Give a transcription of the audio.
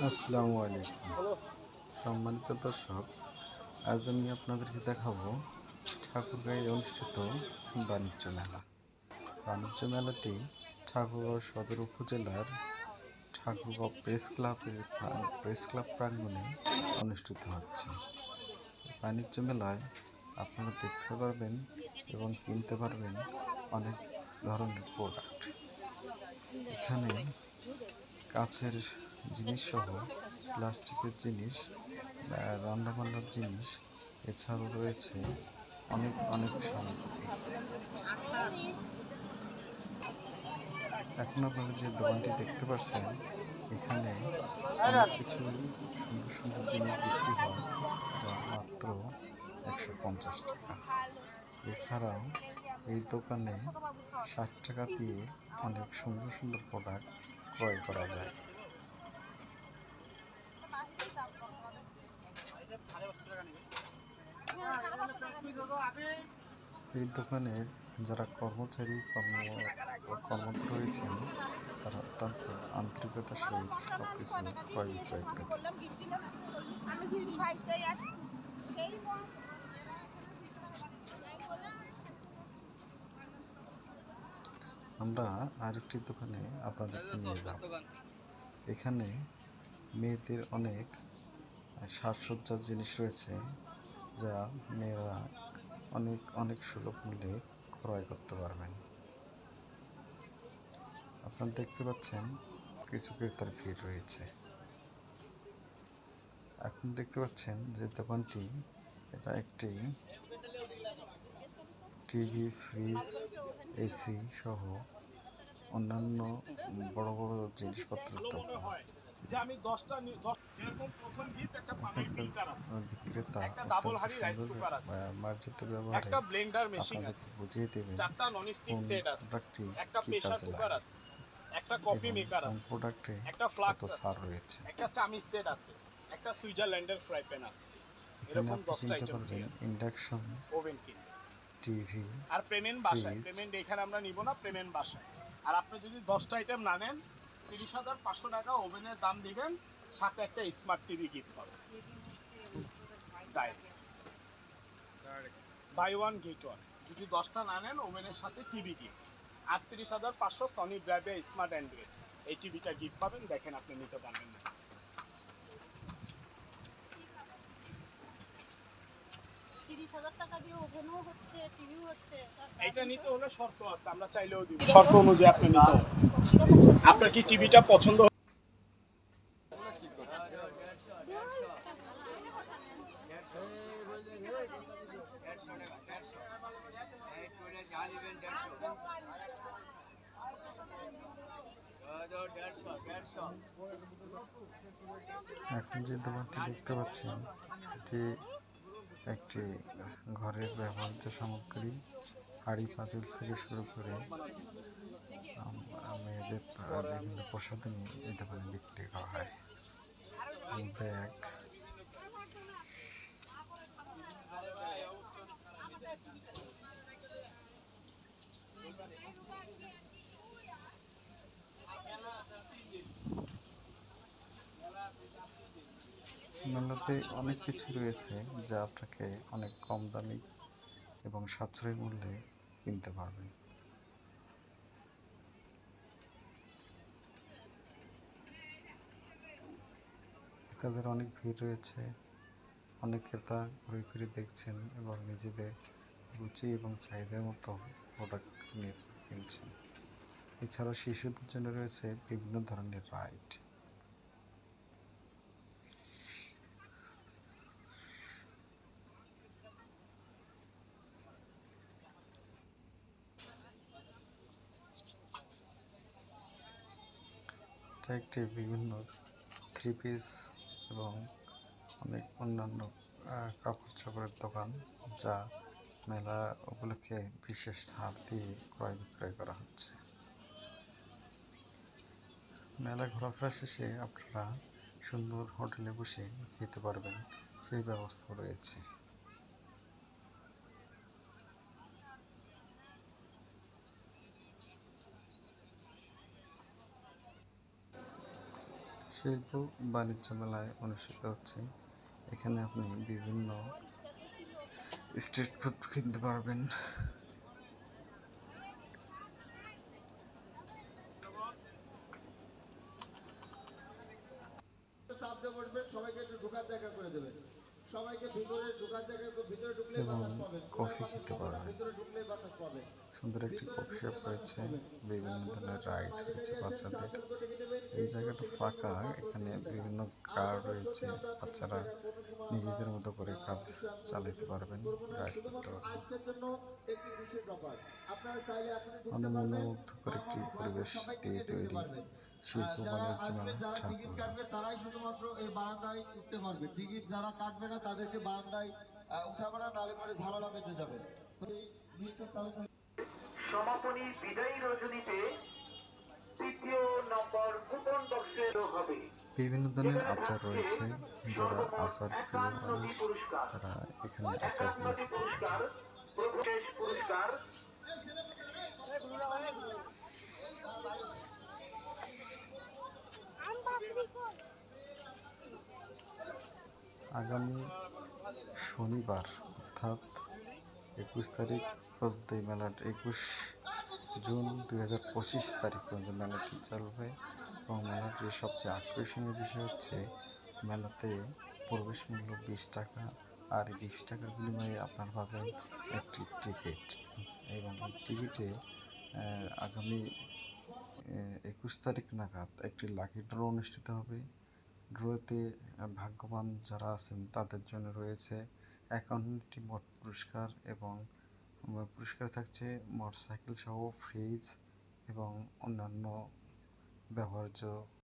আসসালামু আলাইকুম। সম্মানিত দর্শক, আজ আমি আপনাদেরকে দেখাবো ঠাকুরগাঁয়ে অনুষ্ঠিত বাণিজ্য মেলা। বাণিজ্য মেলাটি ঠাকুরগাঁও সদর উপজেলার ঠাকুরগাঁও প্রেস ক্লাবের প্রা- প্রেস ক্লাব প্রাঙ্গণে অনুষ্ঠিত হচ্ছে। বাণিজ্য মেলায় আপনারা দেখতে পারবেন এবং কিনতে পারবেন অনেক ধরনের প্রোডাক্ট। এখানে কাছের জিনিস সহ প্লাস্টিকের জিনিস রান্নাবান্নার জিনিস, এছাড়াও রয়েছে অনেক অনেক সামগ্রী। এখন আপনারা যে দোকানটি দেখতে পাচ্ছেন এখানে অনেক কিছু সুন্দর সুন্দর জিনিস বিক্রি হয়, যা মাত্র একশো পঞ্চাশ টাকা। এছাড়াও এই দোকানে ষাট টাকা দিয়ে অনেক সুন্দর সুন্দর প্রোডাক্ট ক্রয় করা যায়। এই দোকানের যারা কর্মচারী, কর্ম, কর্মরত রয়েছেন, তারা অত্যন্ত আন্তরিকতার সহিত সব কিছু ক্রয় বিক্রয় করে আমরা আরেকটি দোকানে আপনাদেরকে নিয়ে যাব। এখানে মেয়েদের অনেক সাজসজ্জার জিনিস রয়েছে, যা মেয়েরা অনেক অনেক সুলভ মূল্যে ক্রয় করতে পারবেন। আপনারা দেখতে পাচ্ছেন কিছু ক্রেতার ভিড় রয়েছে। এখন দেখতে পাচ্ছেন যে দোকানটি এটা একটি টিভি, ফ্রিজ, এসি সহ অন্যান্য বড় বড় জিনিসপত্রের দোকান। যে আমি দশটা যেরকম প্রথম gift একটা পানির আছে, বিক্রেতা একটা double অত্যন্ত হাঁড়ি rice আছে। আহ, মার্জিত একটা ব্লেন্ডার মেশিন আছে। বুঝিয়ে দেবেন চারটা ননস্টিক সেট আছে। একটা প্রেসার কুকার আছে। একটা কফি মেকার আছে। প্রোডাক্টে একটা ফ্লাক্স আছে ছাড় রয়েছে? একটা চামিচ সেট আছে। একটা সুইজারল্যান্ডের ফ্রাই প্যান আছে। এরকম দশটা আছে। ইন্ডাকশন ওভেন টিভি আর পেমেন্ট বাসায়। পেমেন্ট এখানে আমরা নিব না পেমেন্ট বাসায়। আর আপনি যদি দশটা আইটেম না নেন তিরিশ হাজার পাঁচশো টাকা ওভেনের দাম দিবেন, সাথে একটা স্মার্ট টিভি গিফট পাবেন। বাই ওয়ান গেট ওয়ান যদি দশটা না নেন, ওভেনের সাথে টিভি গিফট আটত্রিশ হাজার পাঁচশো সনি ড্রাইভে স্মার্ট অ্যান্ড্রয়েড এই টিভিটা গিফট পাবেন, দেখেন আপনি নিতে পারবেন না। হাজার টাকা দিয়ে ওভেনও হচ্ছে টিভিও হচ্ছে এইটা নিতে হলে শর্ত আছে আমরা চাইলেও দিব। শর্ত অনুযায়ী আপনি নিতে আপনার কি টিভিটা পছন্দ এখন যে দোকানটি দেখতে পাচ্ছেন এটি একটি ঘরের ব্যবহার্য সামগ্রী, হাঁড়ি, পাতিল থেকে শুরু করে মেয়েদের বিভিন্ন প্রসাধনী এই দোকানে বিক্রি করা হয়। ব্যাগ। মেলাতে অনেক কিছু রয়েছে যা আপনাকে অনেক কম দামি এবং সাশ্রয়ী মূল্যে কিনতে পারবেন। তাদের অনেক ভিড় রয়েছে। অনেক ক্রেতা ঘুরে ফিরে দেখছেন এবং নিজেদের রুচি এবং চাহিদার মতো প্রোডাক্ট নিয়ে কিনছেন। এছাড়া শিশুদের জন্য রয়েছে বিভিন্ন ধরনের রাইড এটা একটি বিভিন্ন থ্রি পিস এবং অনেক অন্যান্য কাপড় চোপড়ের দোকান যা মেলা উপলক্ষে বিশেষ ছাড় দিয়ে ক্রয় বিক্রয় করা হচ্ছে। মেলা ঘোরাফেরা শেষে আপনারা সুন্দর হোটেলে বসে খেতে পারবেন। সেই ব্যবস্থাও রয়েছে। শিল্প বাণিজ্য মেলায় অনুষ্ঠিত হচ্ছে। এখানে আপনি বিভিন্ন স্ট্রিট ফুড কিনতে পারবেন। সবাইকে একটু ঢোকার জায়গা করে দেবেন সবাইকে ভিতরে ঢোকার জায়গা ভিতরে ঢুকলে বাতাস পাবেন কফি খেতে পারবেন। ভিতরে ঢুকলে বাতাস পাবেন সুন্দর একটি কফি শপ রয়েছে, বিভিন্ন ধরনের রাইড রয়েছে বাচ্চাদের। এই জায়গাটা ফাঁকা, এখানে বিভিন্ন কার রয়েছে, বাচ্চারা নিজেদের মতো করে কাজ চালাতে পারবেন রাইড করতে পারবেন। মনোমুগ্ধকর একটি পরিবেশ দিয়ে তৈরি শিল্প বাণিজ্য টিকিট কাটবে তারাই শুধুমাত্র এই বারান্দায় উঠতে পারবে। টিকিট যারা কাটবে না, তাদেরকে বারান্দায় উঠাবে না, নালে করে ঝামেলা বেঁধে যাবে। সমাপনী বিদায়ী রজনীতে তৃতীয় নম্বর কুপন বক্সে হবে। বিভিন্ন ধরনের আচার রয়েছে যারা আচার প্রিয় মানুষ তারা এখানে আচার পুরস্কার পুরস্কার। আগামী শনিবার অর্থাৎ একুশ তারিখ পর্যন্ত এই মেলাটি একুশ জুন দুই হাজার পঁচিশ তারিখ পর্যন্ত মেলাটি চলবে এবং মেলাটির সবচেয়ে আকর্ষণীয় বিষয় হচ্ছে মেলাতে প্রবেশ মূল্য বিশ টাকা আর বিশ টাকার বিনিময়ে আপনার পাবেন একটি টিকিট। এবং এই টিকিটে আগামী একুশ তারিখ নাগাদ একটি লাকি ড্র অনুষ্ঠিত হবে। ড্রতে ভাগ্যবান যারা আছেন তাদের জন্য রয়েছে একান্নটি মোট পুরস্কার এবং পুরস্কার থাকছে মোটরসাইকেল সহ ফ্রিজ এবং অন্যান্য ব্যবহার্য